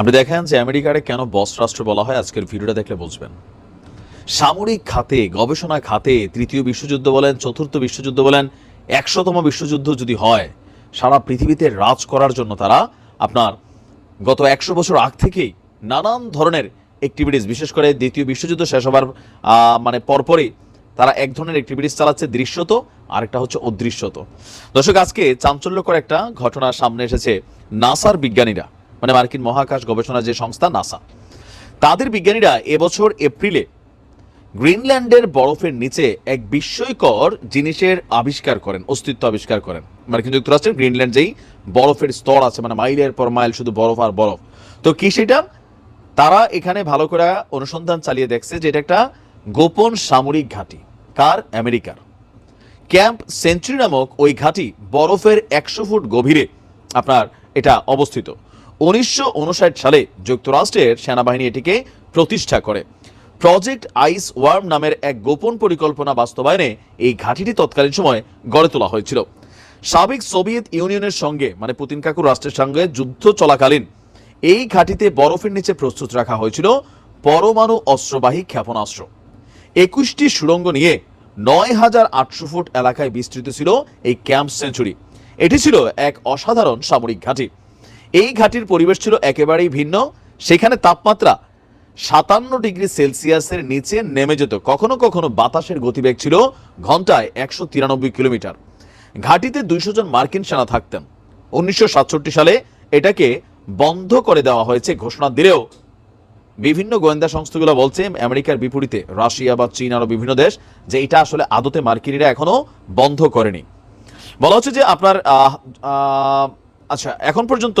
আপনি দেখেন যে আমেরিকারে কেন বস রাষ্ট্র বলা হয়? আজকের ভিডিওটা দেখলে বুঝবেন। সামরিক খাতে, গবেষণা খাতে তৃতীয় বিশ্বযুদ্ধ বলেন, চতুর্থ বিশ্বযুদ্ধ বলেন, একশোতম বিশ্বযুদ্ধ যদি হয়, সারা পৃথিবীতে রাজ করার জন্য তারা আপনার গত একশো বছর আগ থেকেই নানান ধরনের অ্যাক্টিভিটিস বিশেষ করে দ্বিতীয় বিশ্বযুদ্ধ শেষ হবার মানে পরপরই তারা এক ধরনের অ্যাক্টিভিটিস চালাচ্ছে, দৃশ্যত, আরেকটা হচ্ছে অদৃশ্যত। দর্শক, আজকে চাঞ্চল্যকর একটা ঘটনা সামনে এসেছে, নাসার বিজ্ঞানীরা। মানে মার্কিন মহাকাশ গবেষণা যে সংস্থা, নাসা। তাদের বিজ্ঞানীরা এবছর এপ্রিলে গ্রিনল্যান্ডের বরফের নিচে এক বিস্ময়কর জিনিসের আবিষ্কার করেন, অস্তিত্ব আবিষ্কার করেন। মার্কিন যুক্তরাষ্ট্রের গ্রিনল্যান্ড যেই বরফের স্তর আছে মানে মাইলের পর মাইল শুধু বরফ আর বরফ। তো কি সেটা? তারা এখানে ভালো করে অনুসন্ধান চালিয়ে দেখছে যে এটা একটা গোপন সামরিক ঘাঁটি, কার? আমেরিকার। ক্যাম্প সেঞ্চুরি নামক ওই ঘাঁটি বরফের একশো ফুট গভীরে আপনার এটা অবস্থিত। উনিশশো উনষাট সালে যুক্তরাষ্ট্রের সেনাবাহিনী এটিকে প্রতিষ্ঠা করে। প্রজেক্ট আইস ওয়ার্ম নামের এক গোপন পরিকল্পনা বাস্তবায়নে এই ঘাঁটিটি তৎকালীন সময় গড়ে তোলা হয়েছিল। সাবেক সোভিয়েত ইউনিয়নের সঙ্গে মানে পুতিন কাকুর রাষ্ট্রের সঙ্গে যুদ্ধ চলাকালীন এই ঘাঁটিতে বরফের নিচে প্রস্তুত রাখা হয়েছিল পরমাণু অস্ত্রবাহী ক্ষেপণাস্ত্র। একুশটি সুড়ঙ্গ নিয়ে নয় হাজার আটশো ফুট এলাকায় বিস্তৃত ছিল এই ক্যাম্প সেঞ্চুরি। এটি ছিল এক অসাধারণ সামরিক ঘাঁটি। এই ঘাঁটির পরিবেশ ছিল একেবারেই ভিন্ন। সেখানে তাপমাত্রা সাতান্ন ডিগ্রি সেলসিয়াসের নিচে নেমে যেত। কখনো কখনো বাতাসের গতিবেগ ছিল ঘন্টায় একশো তিরানব্বই কিলোমিটার। ঘাঁটিতে দুইশো জন মার্কিন সেনা থাকতেন। উনিশশো সাতষট্টি সালে এটাকে বন্ধ করে দেওয়া হয়েছে ঘোষণা দিলেও বিভিন্ন গোয়েন্দা সংস্থাগুলো বলছে, আমেরিকার বিপরীতে রাশিয়া বা চীন আরও বিভিন্ন দেশ যে এটা আসলে আদতে মার্কিনিরা এখনও বন্ধ করেনি। বলা হচ্ছে যে আপনার আচ্ছা এখন পর্যন্ত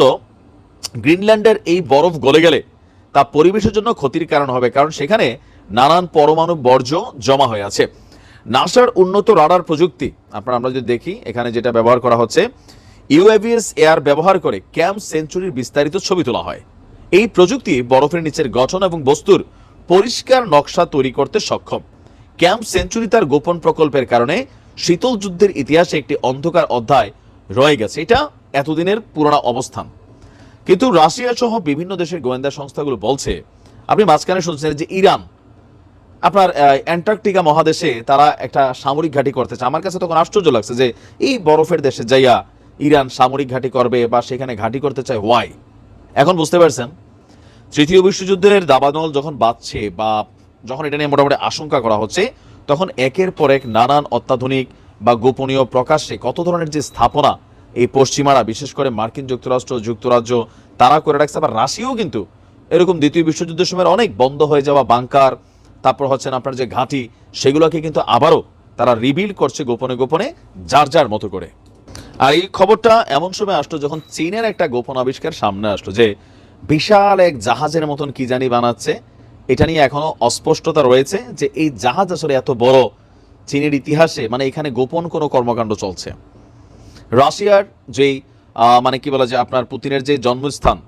গ্রিনল্যান্ডের এই বরফ গলে গেলে তা পরিবেশের জন্য ক্ষতির কারণ হবে, কারণ সেখানে নানান পরমাণু বর্জ্য জমা হয়ে আছে। নাসার উন্নত রাডার প্রযুক্তি, আপনার আমরা যদি দেখি, এখানে যেটা ব্যবহার করা হচ্ছে, ইউএভিএস এয়ার ব্যবহার করে ক্যাম্প সেঞ্চুরির বিস্তারিত ছবি তোলা হয়। এই প্রযুক্তি বরফের নিচের গঠন এবং বস্তুর পরিষ্কার নকশা তৈরি করতে সক্ষম। ক্যাম্প সেঞ্চুরি তার গোপন প্রকল্পের কারণে শীতল যুদ্ধের ইতিহাসে একটি অন্ধকার অধ্যায় রয়ে গেছে। এটা এতদিনের পুরোনো অবস্থান। কিন্তু রাশিয়া সহ বিভিন্ন দেশের গোয়েন্দা সংস্থাগুলো বলছে, আপনি মাঝখানে শুনছেন যে ইরান, আপনার অ্যান্টার্কটিকা মহাদেশে তারা একটা সামরিক ঘাঁটি করতে চায় আমার কাছে তখন আশ্চর্য লাগছে যে এই বরফের দেশে যাইয়া ইরান সামরিক ঘাঁটি করবে বা সেখানে ঘাঁটি করতে চায় ওয়াই এখন বুঝতে পারছেন? তৃতীয় বিশ্বযুদ্ধের দাবানল যখন বাঁচছে বা যখন এটা নিয়ে মোটামুটি আশঙ্কা করা হচ্ছে, তখন একের পর এক নানান অত্যাধুনিক বা গোপনীয় প্রকাশ্যে কত ধরনের যে স্থাপনা এই পশ্চিমারা, বিশেষ করে মার্কিন যুক্তরাষ্ট্র, যুক্তরাজ্য, তারা করে রাখছে, আবার রাশিয়াও কিন্তু এরকম দ্বিতীয় বিশ্বযুদ্ধের সময় অনেক বন্ধ হয়ে যাওয়া বাংকার, তারপর হচ্ছেন আপনার যে ঘাঁটি, সেগুলোকে কিন্তু আবারও তারা রিবিল করছে গোপনে গোপনে, যার যার মতো করে। আর এই খবরটা এমন সময় আসলো যখন চীনের একটা গোপন আবিষ্কার সামনে আসলো যে বিশাল এক জাহাজের মতন কি জানি বানাচ্ছে। এটা নিয়ে এখনও অস্পষ্টতা রয়েছে যে এই জাহাজ আসলে এত বড়, চীনের ইতিহাসে মানে এখানে গোপন কোনো কর্মকাণ্ড চলছে। রাশিয়ার যেই মানে কি বলা যায় আপনার পুতিনের যে জন্মস্থান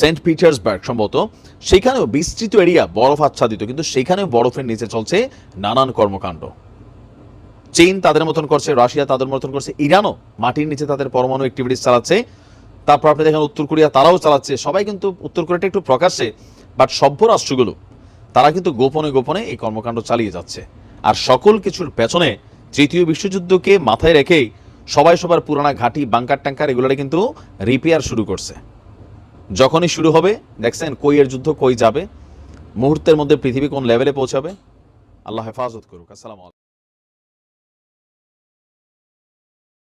সেন্ট পিটার্সবার্গ সম্ভবত, সেখানেও বিস্তৃত এরিয়া বরফ আচ্ছাদিত, কিন্তু সেখানেও বরফের নিচে চলছে নানান কর্মকাণ্ড। চীন তাদের মতন করছে, রাশিয়া তাদের মতন করছে, ইরানও মাটির নিচে তাদের পরমাণু অ্যাক্টিভিটিস চালাচ্ছে। তারপর আপনি দেখেন উত্তর কোরিয়া তারাও চালাচ্ছে, সবাই কিন্তু উত্তর কোরিয়াটা একটু প্রকাশ্যে বাট সভ্য রাষ্ট্রগুলো, তারা কিন্তু গোপনে গোপনে এই কর্মকাণ্ড চালিয়ে যাচ্ছে। আর সকল কিছুর পেছনে তৃতীয় বিশ্বযুদ্ধকে মাথায় রেখেই সবাই সবার পুরানা ঘাটি, বাংকার ট্যাঙ্কার এগুলোটা কিন্তু রিপেয়ার শুরু করছে। যখনই শুরু হবে, দেখছেন কই এর যুদ্ধ, কই যাবে, মুহূর্তের মধ্যে পৃথিবী কোন লেভেলে পৌঁছাবে? আল্লাহ হেফাজত করুক। আসসালাম